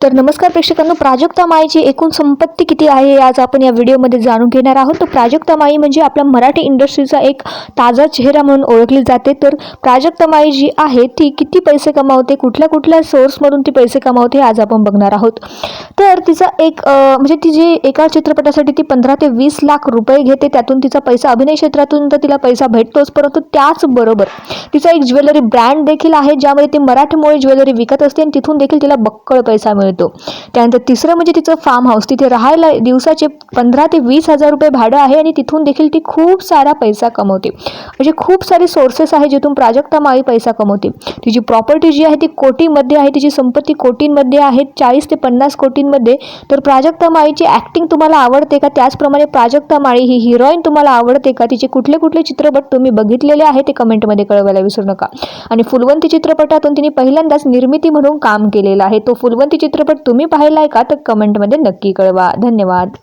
तर नमस्कार प्रेक्षकांनो प्राजक्ता माईची एकूण संपत्ती किती आहे आज आपण या व्हिडिओमध्ये जाणून घेणार आहोत. तर प्राजक्ता माई म्हणजे आपल्या मराठी इंडस्ट्रीचा एक ताजा चेहरा म्हणून ओळखली जाते. तर प्राजक्ता माई जी आहे ती किती पैसे कमावते कुठल्या कुठल्या सोर्समधून ती पैसे कमावते आज आपण बघणार आहोत. तर तिचा एक म्हणजे ती जी एका चित्रपटासाठी ती पंधरा ते वीस लाख रुपये घेते त्यातून तिचा पैसा अभिनय क्षेत्रातून तर तिला पैसा भेटतोच परंतु त्याचबरोबर तिचा एक ज्वेलरी ब्रँड देखील आहे ज्यामध्ये ती मराठमोळी ज्वेलरी विकत असते आणि तिथून देखील तिला बक्कळ पैसा मिळतो. त्यानंतर तिसरं म्हणजे तिचं फार्म हाऊस तिथे राहायला दिवसाचे पंधरा ते वीस हजार रुपये भाडं आहे आणि तिथून देखील ती खूप सारा पैसा कमवते. म्हणजे खूप सारे सोर्सेस आहे जिथून प्राजक्ता माळी पैसा कमवते. तिची प्रॉपर्टी जी आहे ती कोटीमध्ये आहे. तिची संपत्ती कोटींमध्ये आहे. चाळीस ते पन्नास कोटींमध्ये. तर प्राजक्ता माळीची ॲक्टिंग तुम्हाला आवडते का? त्याचप्रमाणे प्राजक्ता माळी ही हिरोईन तुम्हाला आवडते का? तिचे कुठले कुठले चित्रपट तुम्ही बघितलेले आहे ते कमेंटमध्ये कळवायला विसरू नका. आणि फुलवंती चित्रपटातून तिने पहिल्यांदाच निर्मिती म्हणून काम केलेलं आहे. तो फुलवंती चित्रपट तुम्ही पाहिलाय आहे का? तर कमेंटमध्ये नक्की कळवा. धन्यवाद.